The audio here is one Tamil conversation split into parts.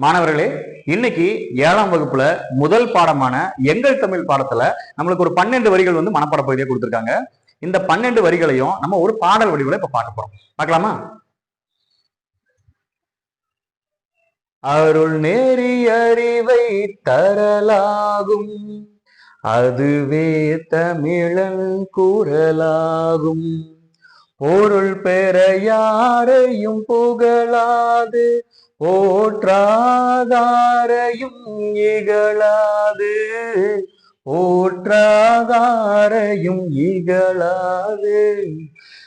மாணவர்களே இன்னைக்கு ஏழாம் வகுப்புல முதல் பாடமான எங்கள் தமிழ் பாடத்துல நம்மளுக்கு ஒரு பன்னெண்டு வரிகள் வந்து மனப்பாட பகுதியை கொடுத்துருக்காங்க. இந்த பன்னெண்டு வரிகளையும் நம்ம ஒரு பாடல் வடிவில் இப்ப பார்க்க போறோம். பார்க்கலாமா? அருள் நேரி அறிவை தரலாகும். அதுவே தமிழன் குரலாகும் பொருள் பெற யாரையும் புகழாது. ஓற்றாதாரையும் இகழாது. ஓற்றாதாரையும் இகழாது.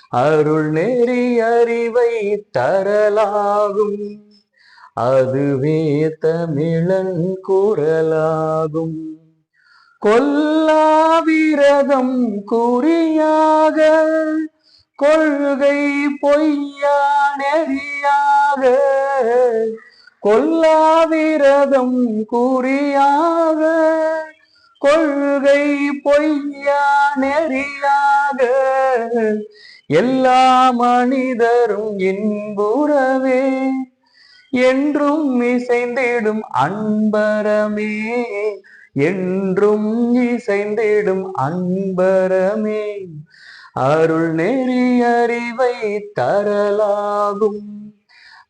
அருள் நெறி அறிவை தரலாகும். அதுவே தமிழன் குரலாகும். கொல்லாவிரதம் குறியாக கொள்கை பொய்யா கொல்லாவிரதம் கூறியாக கொள்கை பொய்யா நெறியாக எல்லா மனிதரும் இன்புறவே என்றும் இசைந்திடும் அன்பரமே என்றும் இசைந்திடும் அன்பரமே. அருள் நெறி அறிவை தரலாகும்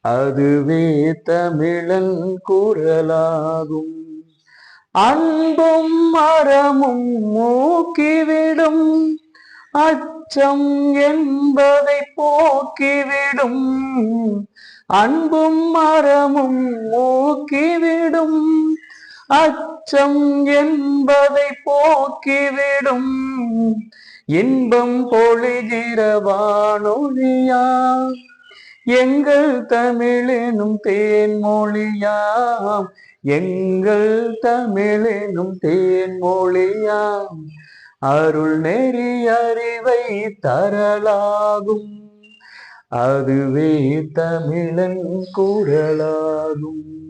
அதுவே தமிழன் குரலாகும். அன்பும் மரமும் மூக்கிவிடும். அச்சம் என்பதை போக்கிவிடும். அன்பும் மரமும் மூக்கிவிடும். அச்சம் என்பதை போக்கிவிடும். இன்பம் பொழிகிற வானொலியா? எங்கள் தமிழெனும் தேன்மொழியாம். எங்கள் தமிழெனும் தேன்மொழியாம். அருள் நெறி அறிவை தரலாகும். அதுவே தமிழன் குரலாகும்.